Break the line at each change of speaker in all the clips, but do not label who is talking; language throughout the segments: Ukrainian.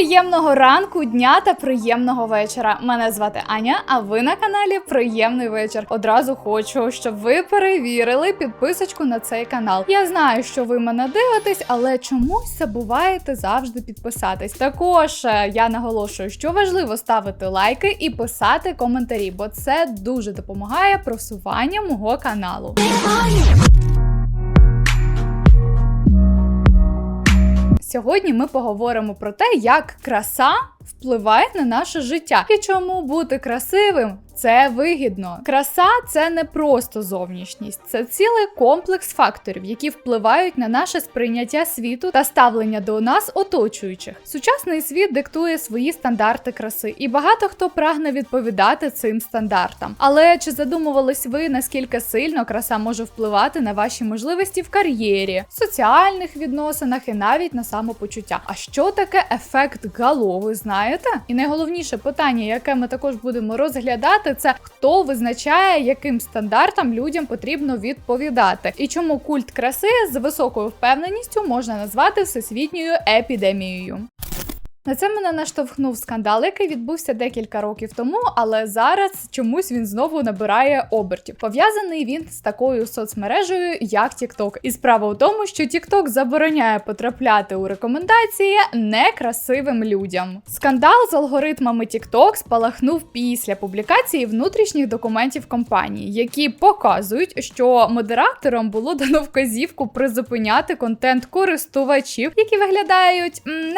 Приємного ранку, дня та приємного вечора. Мене звати Аня, а ви на каналі Приємний вечір. Одразу хочу, щоб ви перевірили підписочку на цей канал. Я знаю, що ви мене дивитесь, але чомусь забуваєте завжди підписатись. Також е, я наголошую, що важливо ставити лайки і писати коментарі, бо це дуже допомагає просуванню мого каналу. Сьогодні ми поговоримо про те, як краса впливає на наше життя і чому бути красивим це вигідно. Краса це не просто зовнішність, це цілий комплекс факторів, які впливають на наше сприйняття світу та ставлення до нас оточуючих. Сучасний світ диктує свої стандарти краси, і багато хто прагне відповідати цим стандартам. Але чи задумувались ви, наскільки сильно краса може впливати на ваші можливості в кар'єрі, соціальних відносинах і навіть на самопочуття? А що таке ефект гало, ви знаєте? І найголовніше питання, яке ми також будемо розглядати, це хто визначає, яким стандартам людям потрібно відповідати, і чому культ краси з високою впевненістю можна назвати всесвітньою епідемією. На це мене наштовхнув скандал, який відбувся декілька років тому, але зараз чомусь він знову набирає обертів. Пов'язаний він з такою соцмережею, як TikTok. І справа у тому, що TikTok забороняє потрапляти у рекомендації некрасивим людям. Скандал з алгоритмами TikTok спалахнув після публікації внутрішніх документів компанії, які показують, що модераторам було дано вказівку призупиняти контент користувачів, які виглядають м,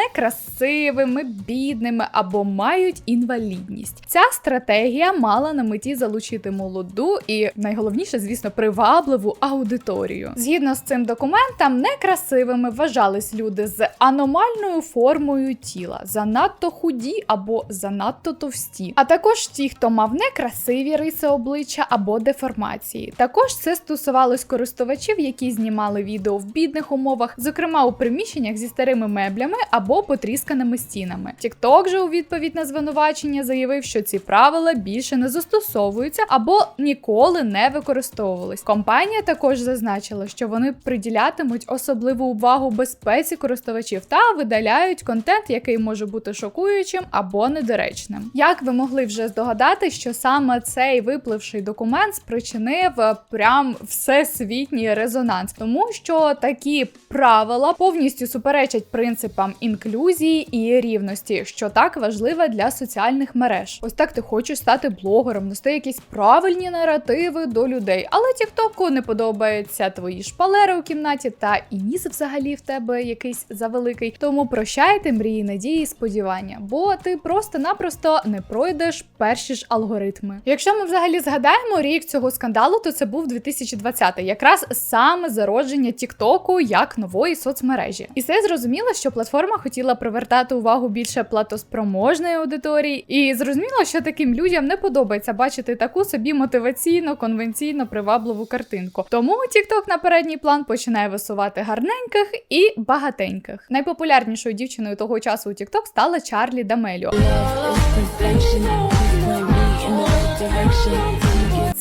некрасивими, бідними або мають інвалідність. Ця стратегія мала на меті залучити молоду і найголовніше, звісно, привабливу аудиторію. Згідно з цим документом, некрасивими вважались люди з аномальною формою тіла, занадто худі або занадто товсті, а також ті, хто мав некрасиві риси обличчя або деформації. Також це стосувалось користувачів, які знімали відео в бідних умовах, зокрема у приміщеннях зі старими меблями або потрісканими стінами. TikTok же у відповідь на звинувачення заявив, що ці правила більше не застосовуються або ніколи не використовувались. Компанія також зазначила, що вони приділятимуть особливу увагу безпеці користувачів та видаляють контент, який може бути шокуючим або недоречним. Як ви могли вже здогадати, що саме цей випливший документ спричинив е, прям всесвітній резонанс, тому що такі правила повністю суперечать принципам інклюзії і рівності, що так важливе для соціальних мереж. Ось так ти хочеш стати блогером, нести якісь правильні наративи до людей, але тіктоку не подобаються твої шпалери у кімнаті, та і ніс взагалі в тебе якийсь завеликий. Тому прощайте мрії, надії, сподівання, бо ти просто-напросто не пройдеш перші ж алгоритми. Якщо ми взагалі згадаємо рік цього скандалу, то це був 2020, якраз саме зародження Тіктоку як нової соцмережі. І це зрозуміло, що платформа хотіла привертати увагу більше платоспроможної аудиторії, і зрозуміло, що таким людям не подобається бачити таку собі мотиваційно, конвенційно привабливу картинку. Тому TikTok на передній план починає висувати гарненьких і багатеньких. Найпопулярнішою дівчиною того часу у TikTok стала Чарлі Дамеліо.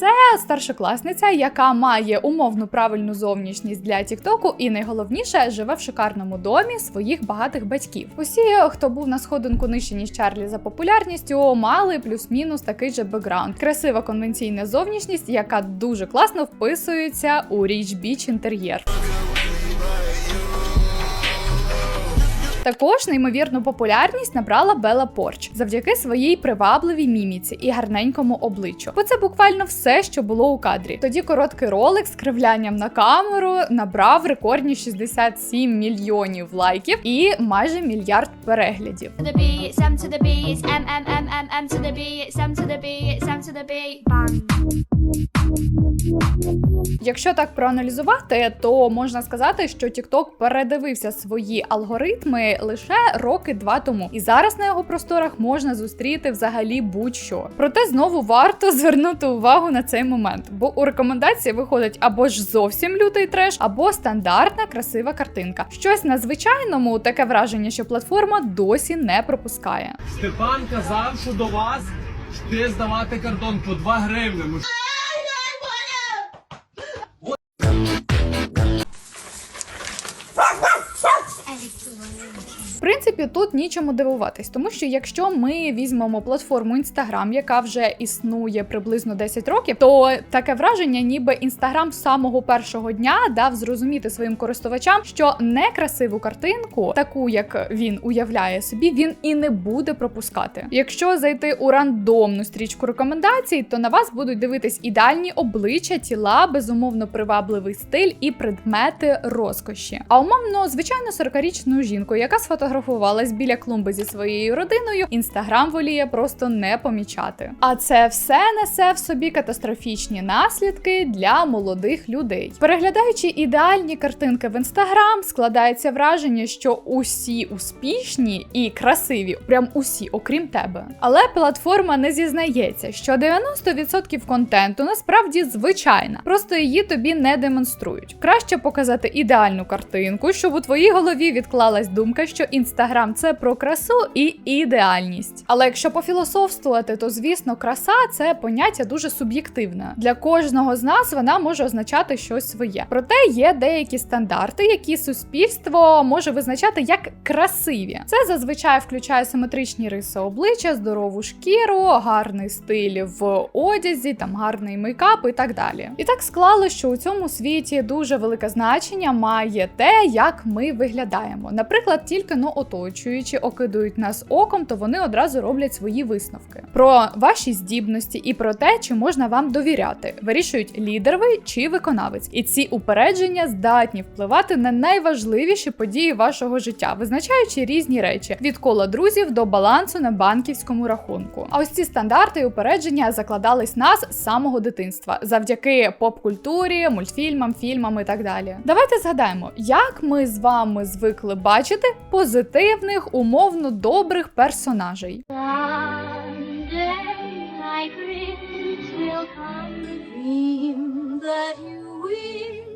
Це старшокласниця, яка має умовну правильну зовнішність для Тіктоку, і найголовніше живе в шикарному домі своїх багатих батьків. Усі, хто був на сходинку нижче ніж Чарлі за популярністю, мали плюс-мінус такий же бекграунд. Красива конвенційна зовнішність, яка дуже класно вписується у Річ Біч інтер'єр. Також неймовірну популярність набрала Бела Порч завдяки своїй привабливій міміці і гарненькому обличчю. Бо це буквально все, що було у кадрі. Тоді короткий ролик з кривлянням на камеру набрав рекордні 67 мільйонів лайків і майже мільярд переглядів. Якщо так проаналізувати, то можна сказати, що TikTok передивився свої алгоритми лише роки два тому, і зараз на його просторах можна зустріти взагалі будь-що. Проте знову варто звернути увагу на цей момент, бо у рекомендації виходить або ж зовсім лютий треш, або стандартна красива картинка. Щось на звичайному таке враження, що платформа досі не пропускає.
Степан казав, що до вас йти здавати картон по 2 гривни. Ми ж-
В принципі, тут нічому дивуватись, тому що якщо ми візьмемо платформу Instagram, яка вже існує приблизно 10 років, то таке враження, ніби Instagram з самого першого дня дав зрозуміти своїм користувачам, що некрасиву картинку, таку як він уявляє собі, він і не буде пропускати. Якщо зайти у рандомну стрічку рекомендацій, то на вас будуть дивитись ідеальні обличчя, тіла, безумовно привабливий стиль і предмети розкоші. А умовно, звичайно, 40-річну жінку, яка сфотографувалась біля клумби зі своєю родиною, інстаграм воліє просто не помічати. А це все несе в собі катастрофічні наслідки для молодих людей. Переглядаючи ідеальні картинки в інстаграм, складається враження, що усі успішні і красиві, прям усі, окрім тебе. Але платформа не зізнається, що 90% контенту насправді звичайна, просто її тобі не демонструють. Краще показати ідеальну картинку, щоб у твоїй голові відклалась думка, що інстаграм це про красу і ідеальність. Але якщо пофілософствувати, то звісно, краса це поняття дуже суб'єктивне. Для кожного з нас вона може означати щось своє. Проте є деякі стандарти, які суспільство може визначати як красиві. Це зазвичай включає симетричні риси обличчя, здорову шкіру, гарний стиль в одязі, там гарний мейкап і так далі. І так склало, що у цьому світі дуже велике значення має те, як ми виглядаємо. Наприклад, тільки но оточуючи, окидують нас оком, то вони одразу роблять свої висновки про ваші здібності і про те, чи можна вам довіряти. Вирішують лідер ви чи виконавець. І ці упередження здатні впливати на найважливіші події вашого життя, визначаючи різні речі від кола друзів до балансу на банківському рахунку. А ось ці стандарти і упередження закладались нас з самого дитинства завдяки поп-культурі, мультфільмам, фільмам і так далі. Давайте згадаємо, як ми з вами звикли бачити позитивних, умовно добрих персонажей.
Dream that you will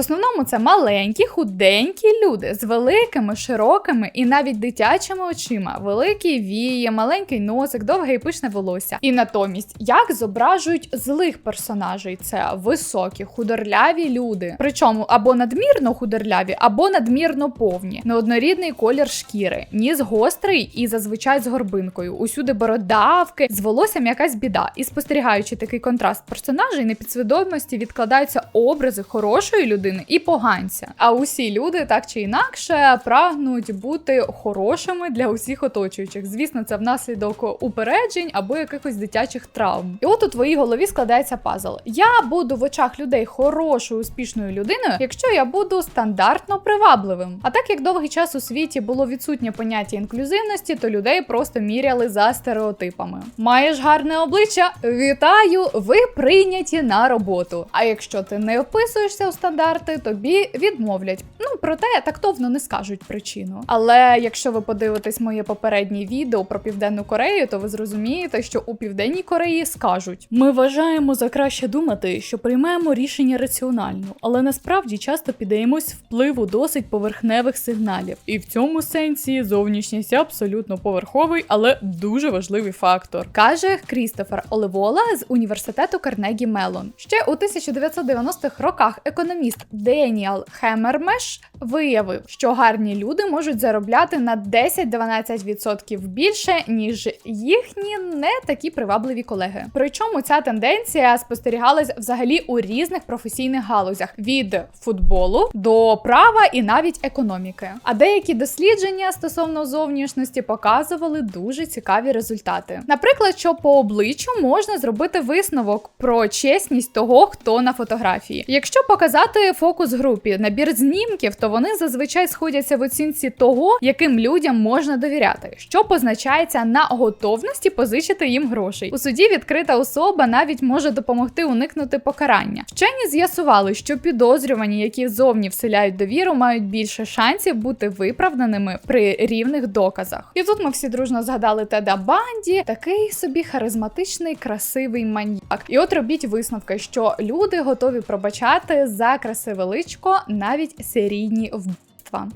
В основному це маленькі, худенькі люди з великими, широкими і навіть дитячими очима, великі вії, маленький носик, довге і пишне волосся. І натомість, як зображують злих персонажей, це високі, худорляві люди. Причому або надмірно худорляві, або надмірно повні, неоднорідний колір шкіри, ніс гострий і зазвичай з горбинкою. Усюди бородавки, з волоссям якась біда. І спостерігаючи такий контраст персонажей, на підсвідомості відкладаються образи хорошої людини і поганця. А усі люди так чи інакше прагнуть бути хорошими для усіх оточуючих. Звісно, це внаслідок упереджень або якихось дитячих травм. І от у твоїй голові складається пазл. Я буду в очах людей хорошою, успішною людиною, якщо я буду стандартно привабливим. А так як довгий час у світі було відсутнє поняття інклюзивності, то людей просто міряли за стереотипами. Маєш гарне обличчя? Вітаю! Ви прийняті на роботу. А якщо ти не вписуєшся у стандарти, тобі відмовлять. Ну проте тактовно не скажуть причину. Але якщо ви подивитесь моє попереднє відео про Південну Корею, то ви зрозумієте, що у Південній Кореї скажуть: ми вважаємо за краще думати, що приймаємо рішення раціонально, але насправді часто піддаємось впливу досить поверхневих сигналів. І в цьому сенсі зовнішність абсолютно поверховий, але дуже важливий фактор, каже Крістофер Оливола з університету Карнегі Мелон. Ще у 1990-х роках економіст Деніал Хемермеш виявив, що гарні люди можуть заробляти на 10-12% більше, ніж їхні не такі привабливі колеги. Причому ця тенденція спостерігалась взагалі у різних професійних галузях від футболу до права і навіть економіки. А деякі дослідження стосовно зовнішності показували дуже цікаві результати. Наприклад, що по обличчю можна зробити висновок про чесність того, хто на фотографії. Якщо показати фокус групі набір знімків, то вони зазвичай сходяться в оцінці того, яким людям можна довіряти, що позначається на готовності позичити їм грошей. У суді відкрита особа навіть може допомогти уникнути покарання. Вчені з'ясували, що підозрювані, які зовні вселяють довіру, мають більше шансів бути виправданими при рівних доказах. І тут ми всі дружно згадали Теда Банді, такий собі харизматичний, красивий маньяк. І от робіть висновки, що люди готові пробачати за красиве личко навіть серійні вбивства.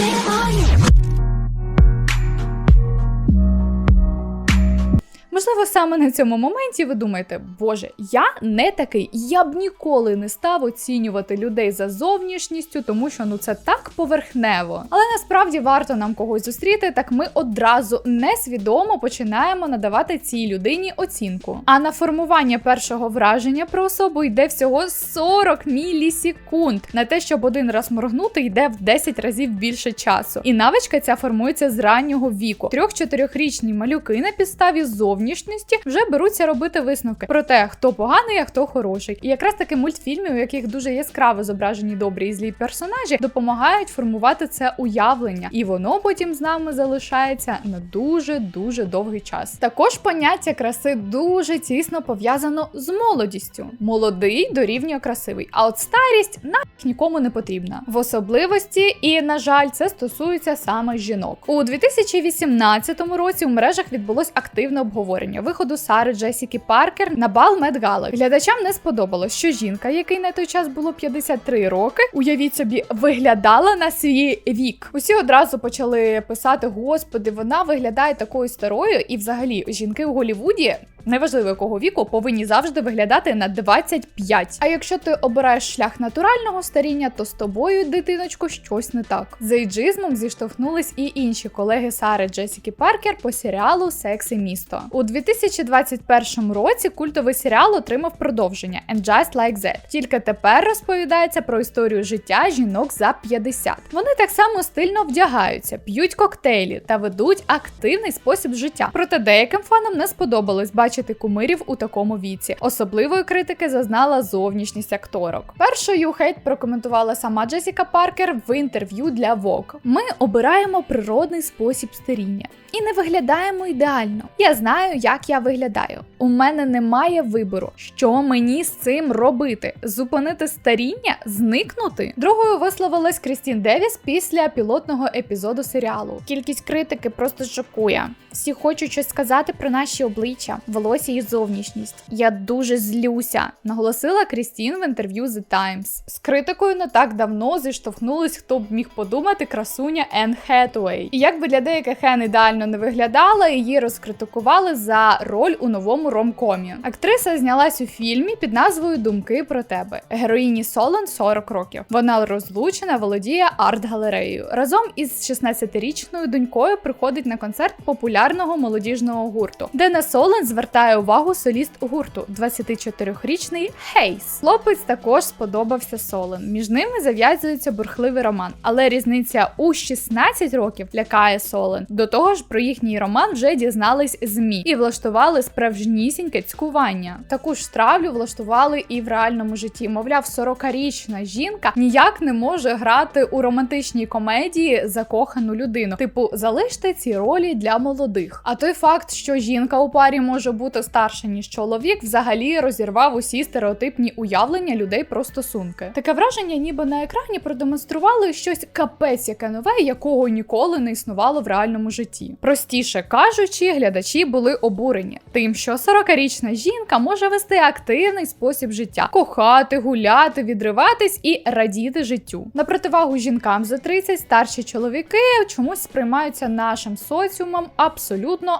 Можливо, саме на цьому моменті ви думаєте, боже, я не такий, я б ніколи не став оцінювати людей за зовнішністю, тому що ну це так поверхнево. Але насправді варто нам когось зустріти, так ми одразу несвідомо починаємо надавати цій людині оцінку. А на формування першого враження про особу йде всього 40 мілісекунд. На те, щоб один раз моргнути, йде в 10 разів більше часу. І навичка ця формується з раннього віку. Трьох-чотирьохрічні малюки на підставі зовнішності вже беруться робити висновки про те, хто поганий, а хто хороший. І якраз таки мультфільми, у яких дуже яскраво зображені добрі і злі персонажі, допомагають формувати це уявлення, і воно потім з нами залишається на дуже дуже довгий час. Також поняття краси дуже тісно пов'язано з молодістю. Молодий дорівнює красивий, а от старість нафіг нікому не потрібна. В особливості, і на жаль, це стосується саме жінок. У 2018 році у мережах відбулось активне обговорення виходу Сари Джесіки Паркер на бал Медгали. Глядачам не сподобалось, що жінка, який на той час було 53 роки, уявіть собі, виглядала на свій вік. Усі одразу почали писати: Господи, вона виглядає такою старою, і взагалі жінки у Голівуді. Неважливо якого віку повинні завжди виглядати на 25. А якщо ти обираєш шлях натурального старіння, то з тобою, дитиночко, щось не так. З ейджизмом зіштовхнулись і інші колеги Сари Джесіки Паркер по серіалу Секс і місто. У 2021 році культовий серіал отримав продовження And Just Like That. Тільки тепер розповідається про історію життя жінок за 50. Вони так само стильно вдягаються, п'ють коктейлі та ведуть активний спосіб життя. Проте деяким фанам не сподобалось бачити кумирів у такому віці. Особливої критики зазнала зовнішність акторок. Першою хейт прокоментувала сама Джесіка Паркер в інтерв'ю для Vogue. Ми обираємо природний спосіб старіння і не виглядаємо ідеально. Я знаю, як я виглядаю. У мене немає вибору, що мені з цим робити: зупинити старіння, зникнути. Другою висловилась Крістін Девіс після пілотного епізоду серіалу. Кількість критики просто шокує. Всі хочуть щось сказати про наші обличчя, волосся і зовнішність. Я дуже злюся, наголосила Крістін в інтерв'ю The Times. З критикою не так давно зіштовхнулись, хто б міг подумати красуня Енн Хетуей. І як би для деяких Енн ідеально не виглядала, її розкритикували за роль у новому ромкомі. Актриса знялась у фільмі під назвою Думки про тебе. Героїні Солон 40 років. Вона розлучена, володіє арт-галереєю. Разом із 16-річною донькою приходить на концерт популярного молодіжного гурту, де на Солон звертає увагу соліст гурту 24-річний Хейс. Хлопець також сподобався Солен. Між ними зав'язується бурхливий роман, але різниця у 16 років лякає Солен. До того ж, про їхній роман вже дізнались змі і влаштували справжнісіньке цькування. Таку ж травлю влаштували і в реальному житті. Мовляв, 40-річна жінка ніяк не може грати у романтичній комедії закохану людину. Типу, залиште ці ролі для молодих. А той факт, що жінка у парі може бути старша ніж чоловік, взагалі розірвав усі стереотипні уявлення людей про стосунки. Таке враження, ніби на екрані продемонстрували щось капець, яке нове, якого ніколи не існувало в реальному житті. Простіше кажучи, глядачі були обурені тим, що 40-річна жінка може вести активний спосіб життя, кохати, гуляти, відриватись і радіти життю. На противагу жінкам за 30 старші чоловіки чомусь сприймаються нашим соціумом абсолютно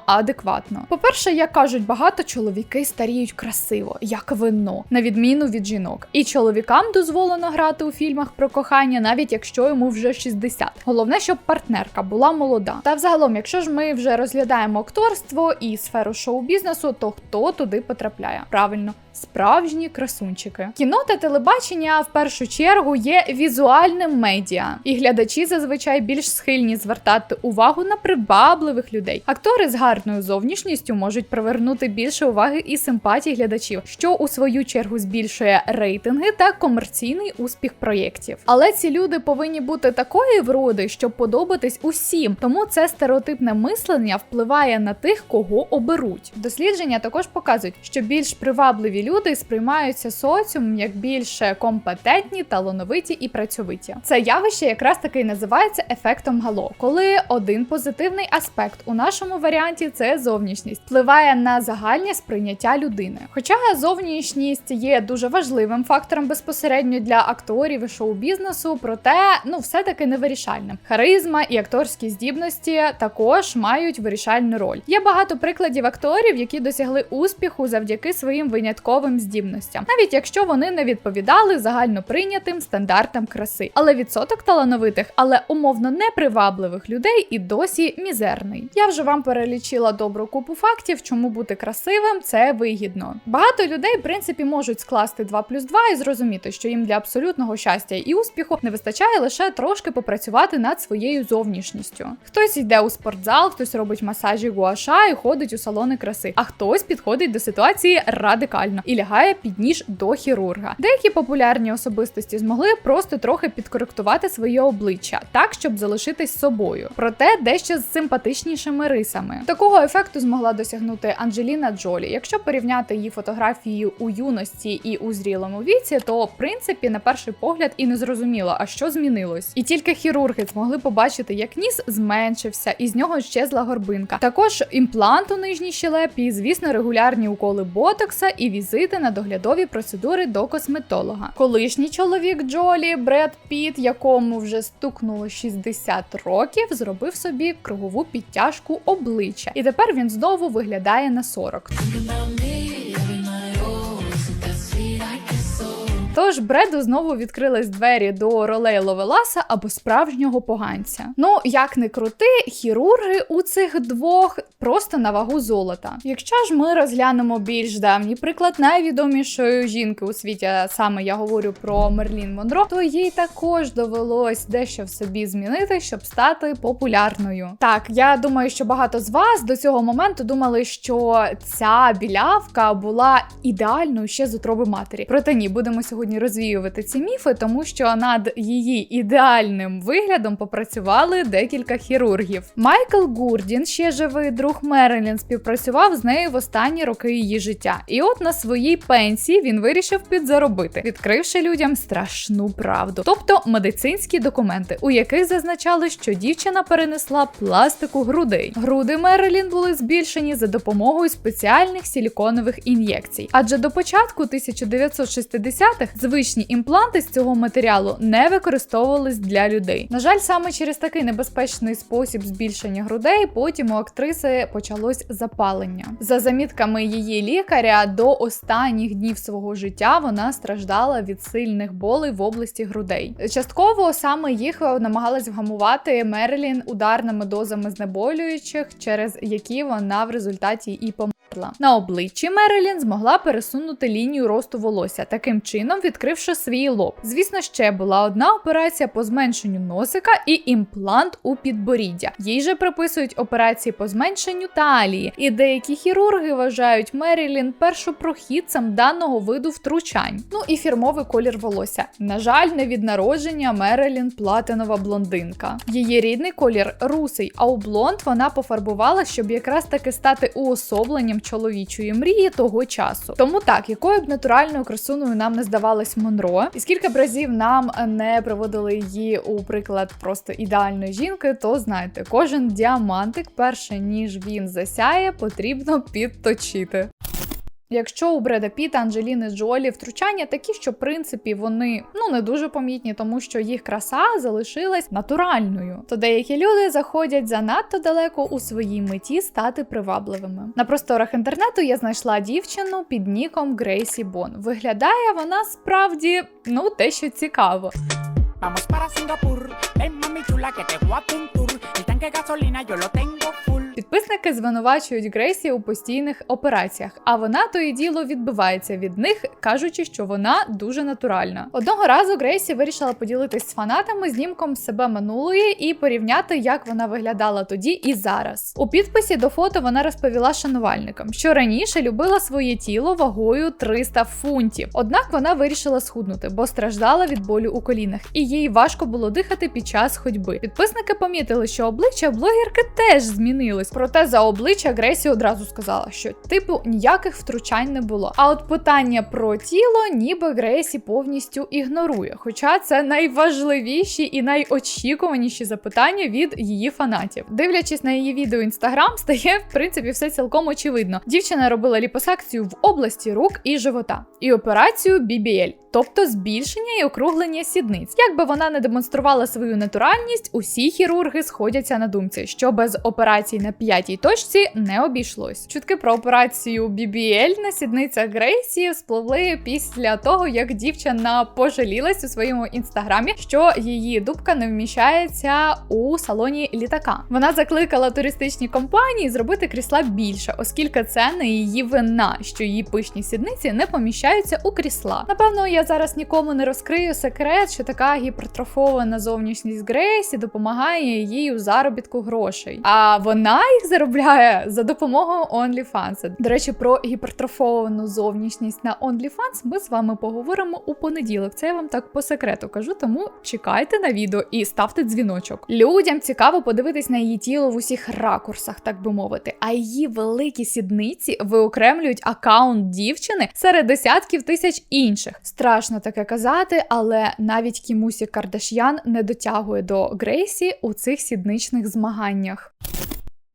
адекватно. По-перше, як кажуть, багато чоловіки старіють красиво, як вино, на відміну від жінок. І чоловікам дозволено грати у фільмах про кохання, навіть якщо йому вже 60. Головне, щоб партнерка була молода. Та взагалом, якщо ж ми вже розглядаємо акторство і сферу шоу-бізнесу, то хто туди потрапляє? Правильно. Справжні красунчики. Кіно та телебачення в першу чергу є візуальним медіа, і глядачі зазвичай більш схильні звертати увагу на привабливих людей. Актори з гарною зовнішністю можуть привернути більше уваги і симпатії глядачів, що у свою чергу збільшує рейтинги та комерційний успіх проєктів. Але ці люди повинні бути такої вроди, щоб подобатись усім. Тому це стереотипне мислення впливає на тих, кого оберуть. Дослідження також показують, що більш привабливі люди сприймаються соціумом як більше компетентні, талановиті і працьовиті. Це явище якраз таки називається ефектом гало, коли один позитивний аспект у нашому нашому варіанті це зовнішність, впливає на загальне сприйняття людини. Хоча зовнішність є дуже важливим фактором безпосередньо для акторів і шоу-бізнесу, проте ну все-таки не вирішальним. Харизма і акторські здібності також мають вирішальну роль. Є багато прикладів акторів, які досягли успіху завдяки своїм винятковим здібностям, навіть якщо вони не відповідали загально прийнятим стандартам краси. Але відсоток талановитих, але умовно непривабливих людей і досі мізерний. Я вже вам перелічила добру купу фактів, чому бути красивим це вигідно. Багато людей, в принципі, можуть скласти 2 плюс 2 і зрозуміти, що їм для абсолютного щастя і успіху не вистачає лише трошки попрацювати над своєю зовнішністю. Хтось йде у спортзал, хтось робить масажі гуаша і ходить у салони краси, а хтось підходить до ситуації радикально і лягає під ніж до хірурга. Деякі популярні особистості змогли просто трохи підкоректувати своє обличчя, так щоб залишитись собою, проте дещо з симпатичнішими рисами. Такого ефекту змогла досягнути Анджеліна Джолі. Якщо порівняти її фотографії у юності і у зрілому віці, то в принципі на перший погляд і не зрозуміло, а що змінилось. І тільки хірурги змогли побачити, як ніс зменшився, і з нього щезла горбинка. Також імплант у нижній щелепі, і, звісно, регулярні уколи ботокса і візити на доглядові процедури до косметолога. Колишній чоловік Джолі Бред Піт, якому вже стукнуло 60 років, зробив собі кругову підтяжку обличчя, і тепер він знову виглядає на 40. Тож Бреду знову відкрились двері до ролей Ловеласа або справжнього поганця. Ну як не крути, хірурги у цих двох просто на вагу золота. Якщо ж ми розглянемо більш давній приклад найвідомішої жінки у світі, саме я говорю про Мерлін Монро, то їй також довелось дещо в собі змінити, щоб стати популярною. Так, я думаю, що багато з вас до цього моменту думали, що ця білявка була ідеальною ще з утроби матері. Проте ні, будемо сьогодні розвіювати ці міфи, тому що над її ідеальним виглядом попрацювали декілька хірургів. Майкл Гурдін, ще живий друг Мерилін, співпрацював з нею в останні роки її життя. І от на своїй пенсії він вирішив підзаробити, відкривши людям страшну правду, тобто медицинські документи, у яких зазначали, що дівчина перенесла пластику грудей. Груди Мерилін були збільшені за допомогою спеціальних силіконових ін'єкцій. Адже до початку 1960-х звичні імпланти з цього матеріалу не використовувались для людей. На жаль, саме через такий небезпечний спосіб збільшення грудей потім у актриси почалось запалення. За замітками її лікаря, до останніх днів свого життя вона страждала від сильних болей в області грудей. Частково саме їх намагалась вгамувати Мерлін ударними дозами знеболюючих, через які вона в результаті і померла. На обличчі Мерилін змогла пересунути лінію росту волосся, таким чином відкривши свій лоб. Звісно, ще була одна операція по зменшенню носика і імплант у підборіддя. Їй же приписують операції по зменшенню талії, і деякі хірурги вважають Мерілін першопрохідцем даного виду втручань. Ну і фірмовий колір волосся. На жаль, не від народження Мерилін платинова блондинка. Її рідний колір русий, а у блонд вона пофарбувала, щоб якраз таки стати уособленням чоловічої мрії того часу. Тому так, якою б натуральною красуною нам не здавалась Монро, і скільки б разів нам не приводили її у приклад просто ідеальної жінки, то знаєте, кожен діамантик, перше ніж він засяє, потрібно підточити. Якщо у Бреда Піта, Анджеліни Джолі втручання такі, що в принципі вони ну не дуже помітні, тому що їх краса залишилась натуральною, то деякі люди заходять занадто далеко у своїй меті стати привабливими. На просторах інтернету я знайшла дівчину під ніком Грейсі Бон. Виглядає вона справді ну те, що цікаво.
Vamos para Singapur, ven mami chula que te voy a. El tanque gasolina yo lo tengo full.
Підписники звинувачують Грейсі у постійних операціях, а вона то і діло відбивається від них, кажучи, що вона дуже натуральна. Одного разу Грейсі вирішила поділитись з фанатами знімком себе минулої і порівняти, як вона виглядала тоді і зараз. У підписі до фото вона розповіла шанувальникам, що раніше любила своє тіло вагою 300 фунтів. Однак вона вирішила схуднути, бо страждала від болю у колінах, і їй важко було дихати під час ходьби. Підписники помітили, що обличчя блогерки теж змінилось. Змінилось. Проте за обличчя Грейсі одразу сказала, що типу ніяких втручань не було. А от питання про тіло, ніби Грейсі повністю ігнорує. Хоча це найважливіші і найочікуваніші запитання від її фанатів. Дивлячись на її відео інстаграм, стає в принципі все цілком очевидно. Дівчина робила ліпосакцію в області рук і живота, і операцію BBL, тобто збільшення і округлення сідниць. Якби вона не демонструвала свою натуральність, усі хірурги сходяться на думці, що без операцій на п'ятій точці не обійшлось. Чутки про операцію BBL на сідницях Грейсі спливли після того, як дівчина пожалілась у своєму інстаграмі, що її дубка не вміщається у салоні літака. Вона закликала туристичні компанії зробити крісла більше, оскільки це не її вина, що її пишні сідниці не поміщаються у крісла. Напевно, я зараз нікому не розкрию секрет, що така гіпертрофована зовнішність Грейсі допомагає їй у заробітку грошей. А вона їх заробляє за допомогою OnlyFans. До речі, про гіпертрофовану зовнішність на OnlyFans ми з вами поговоримо у понеділок. Це я вам так по секрету кажу, тому чекайте на відео і ставте дзвіночок. Людям цікаво подивитись на її тіло в усіх ракурсах, так би мовити. А її великі сідниці виокремлюють акаунт дівчини серед десятків тисяч інших. Страшно таке казати, але навіть Кімусі Кардаш'ян не дотягує до Грейсі у цих сідничних змаганнях.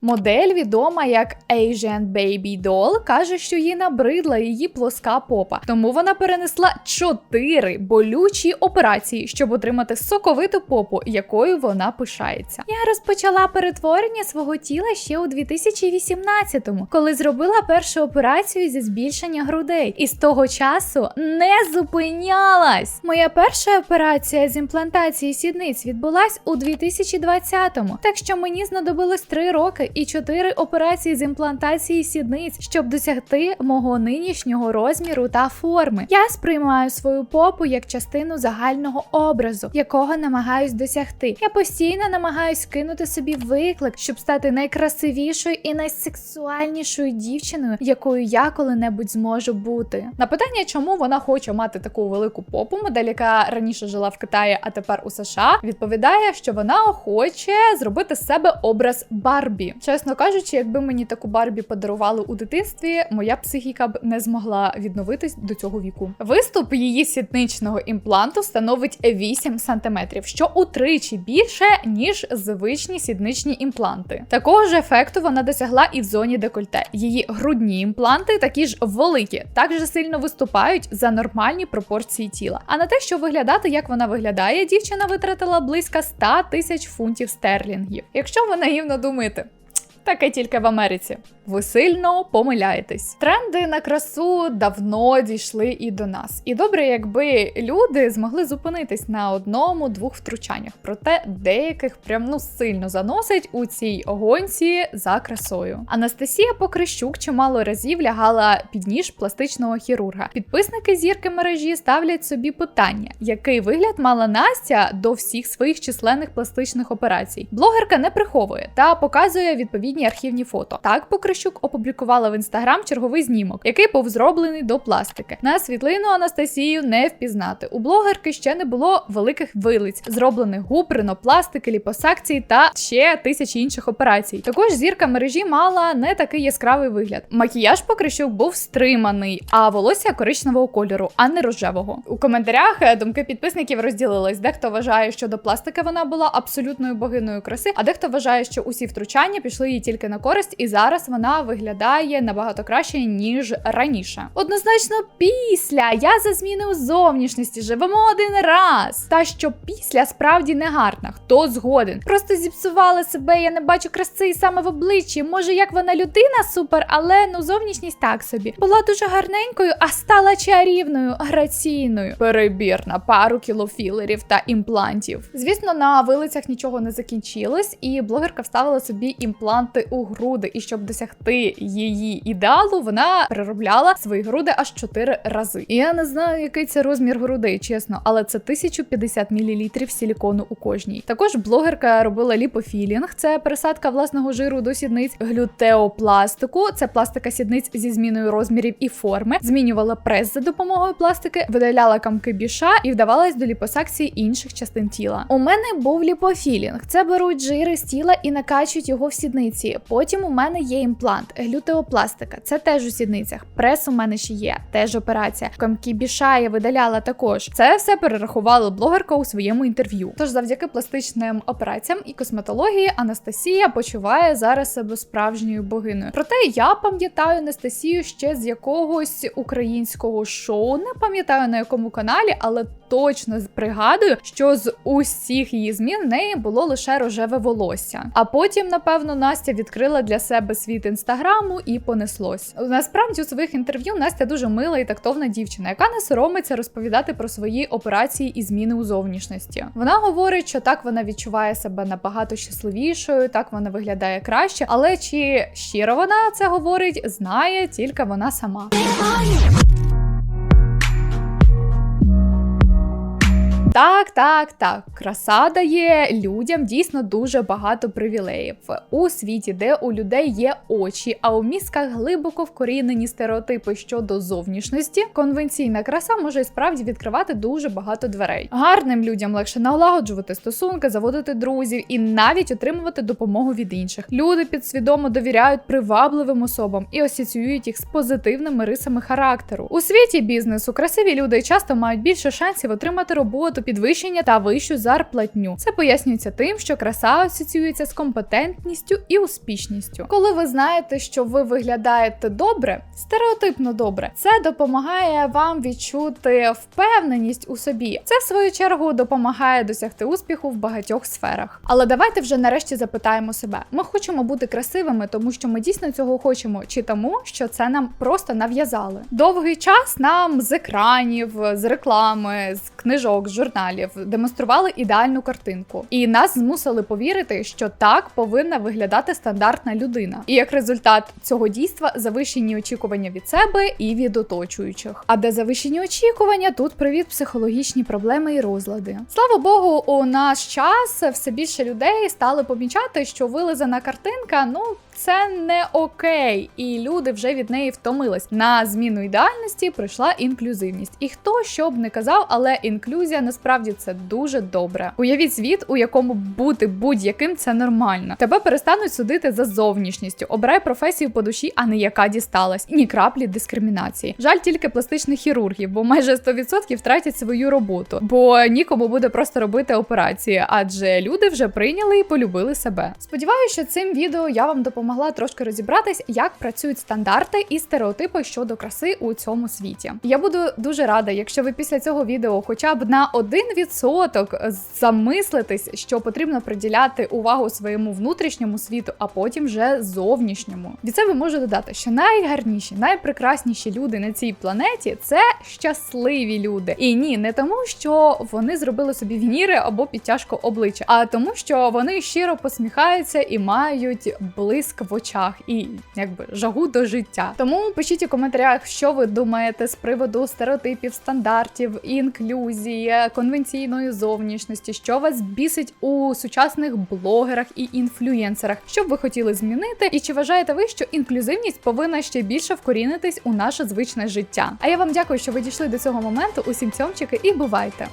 Модель, відома як Asian Baby Doll, каже, що їй набридла її плоска попа, тому вона перенесла чотири болючі операції, щоб отримати соковиту попу, якою вона пишається. Я розпочала перетворення свого тіла ще у 2018-му, коли зробила першу операцію зі збільшення грудей, і з того часу не зупинялась. Моя перша операція з імплантації сідниць відбулась у 2020-му, так що мені знадобилось три роки і чотири операції з імплантації сідниць, щоб досягти мого нинішнього розміру та форми. Я сприймаю свою попу як частину загального образу, якого намагаюсь досягти. Я постійно намагаюсь кинути собі виклик, щоб стати найкрасивішою і найсексуальнішою дівчиною, якою я коли-небудь зможу бути. На питання, чому вона хоче мати таку велику попу, модель, яка раніше жила в Китаї, а тепер у США, відповідає, що вона хоче зробити з себе образ Барбі. Чесно кажучи, якби мені таку Барбі подарували у дитинстві, моя психіка б не змогла відновитись до цього віку. Виступ її сідничного імпланту становить 8 см, що утричі більше ніж звичні сідничні імпланти. Такого ж ефекту вона досягла і в зоні декольте. Її грудні імпланти такі ж великі, також сильно виступають за нормальні пропорції тіла. А на те, щоб виглядати, як вона виглядає, дівчина витратила близько 100 тисяч фунтів стерлінгів. Якщо ви наївно думаєте, Таке тільки в Америці. Ви сильно помиляєтесь. Тренди на красу давно дійшли і до нас. І добре, якби люди змогли зупинитись на одному-двох втручаннях. Проте деяких прям ну сильно заносить у цій гонці за красою. Анастасія Покрищук чимало разів лягала під ніж пластичного хірурга. Підписники зірки мережі ставлять собі питання, який вигляд мала Настя до всіх своїх численних пластичних операцій. Блогерка не приховує та показує відповідні архівні фото. Так Покрищук опублікувала в інстаграм черговий знімок, який був зроблений до пластики. На світлину Анастасію не впізнати. У блогерки ще не було великих вилиць, зроблених губ, ринопластики, ліпосакцій та ще тисячі інших операцій. Також зірка мережі мала не такий яскравий вигляд. Макіяж Покрищук був стриманий, а волосся коричневого кольору, а не рожевого. У коментарях е, думки підписників розділились. Дехто вважає, що до пластики вона була абсолютною богиною краси, а дехто вважає, що усі втручання пішли їй тільки на користь, і зараз вона виглядає набагато краще ніж раніше. Однозначно, після я за зміни у зовнішності живемо один раз. Та що після справді не гарна. Хто згоден? Просто зіпсувала себе. Я не бачу краси саме в обличчі. Може, як вона людина супер, але ну зовнішність так собі. Була дуже гарненькою, а стала чарівною, граційною. Перебір на пару кілофілерів та імплантів. Звісно, на вилицях нічого не закінчилось, і блогерка вставила собі імпланти у груди. І щоб досягти її ідеалу, вона переробляла свої груди аж 4 рази. І я не знаю, який це розмір грудей, чесно, але це 1050 мл силікону у кожній. Також блогерка робила ліпофілінг, це пересадка власного жиру до сідниць, глютеопластику, це пластика сідниць зі зміною розмірів і форми, змінювала прес за допомогою пластики, видаляла камки біша і вдавалась до ліпосакції інших частин тіла. У мене був ліпофілінг. Це беруть жири з тіла і накачують його в сідниці. Сідниці. Потім у мене є імплант, глютеопластика, це теж у сідницях. Прес у мене ще є, теж операція. Комки біша я видаляла також. Це все перерахувала блогерка у своєму інтерв'ю. Тож, завдяки пластичним операціям і косметології, Анастасія почуває зараз себе справжньою богиною. Проте я пам'ятаю Анастасію ще з якогось українського шоу. Не пам'ятаю на якому каналі, але точно пригадую, що з усіх її змін в неї було лише рожеве волосся. А потім, напевно, Настя відкрила для себе світ інстаграму і понеслось. Насправді у своїх інтерв'ю Настя дуже мила і тактовна дівчина, яка не соромиться розповідати про свої операції і зміни у зовнішності. Вона говорить, що так вона відчуває себе набагато щасливішою, так вона виглядає краще. Але чи щиро вона це говорить, знає тільки вона сама. Так, так, так. Краса дає людям дійсно дуже багато привілеїв у світі, де у людей є очі, а у мізках глибоко вкорінені стереотипи щодо зовнішності. Конвенційна краса може справді відкривати дуже багато дверей. Гарним людям легше налагоджувати стосунки, заводити друзів і навіть отримувати допомогу від інших. Люди підсвідомо довіряють привабливим особам і асоціюють їх з позитивними рисами характеру. У світі бізнесу красиві люди часто мають більше шансів отримати роботу, підвищення та вищу зарплатню. Це пояснюється тим, що краса асоціюється з компетентністю і успішністю. Коли ви знаєте, що ви виглядаєте добре, стереотипно добре, це допомагає вам відчути впевненість у собі. Це в свою чергу допомагає досягти успіху в багатьох сферах. Але давайте вже нарешті запитаємо себе: ми хочемо бути красивими, тому що ми дійсно цього хочемо, чи тому, що це нам просто нав'язали. Довгий час нам з екранів, з реклами, з книжок, з журналів демонстрували ідеальну картинку, і нас змусили повірити, що так повинна виглядати стандартна людина. І як результат цього дійства завищені очікування від себе і від оточуючих. А де завищені очікування, тут привіт психологічні проблеми і розлади. Слава Богу, у наш час все більше людей стали помічати, що вилизана картинка, ну. Це не окей, і люди вже від неї втомились. На зміну ідеальності прийшла інклюзивність. І хто що б не казав, але інклюзія насправді це дуже добре. Уявіть світ, у якому бути будь-яким це нормально. Тебе перестануть судити за зовнішністю. Обирай професію по душі, а не яка дісталась. Ні краплі дискримінації. Жаль тільки пластичних хірургів, бо майже 100% втратять свою роботу, бо нікому буде просто робити операції, адже люди вже прийняли і полюбили себе. Сподіваюся, що цим відео я вам допомогла трошки розібратись, як працюють стандарти і стереотипи щодо краси у цьому світі. Я буду дуже рада, якщо ви після цього відео, хоча б на 1% замислитесь, що потрібно приділяти увагу своєму внутрішньому світу, а потім вже зовнішньому. Від себе можу додати, що найгарніші, найпрекрасніші люди на цій планеті це щасливі люди. І ні, не тому, що вони зробили собі вініри або підтяжку обличчя, а тому, що вони щиро посміхаються і мають блиск в очах і якби жагу до життя. Тому пишіть у коментарях, що ви думаєте з приводу стереотипів, стандартів, інклюзії, конвенційної зовнішності, що вас бісить у сучасних блогерах і інфлюєнсерах, що б ви хотіли змінити, і чи вважаєте ви, що інклюзивність повинна ще більше вкорінитись у наше звичне життя? А я вам дякую, що ви дійшли до цього моменту. Усім цьомчики і бувайте!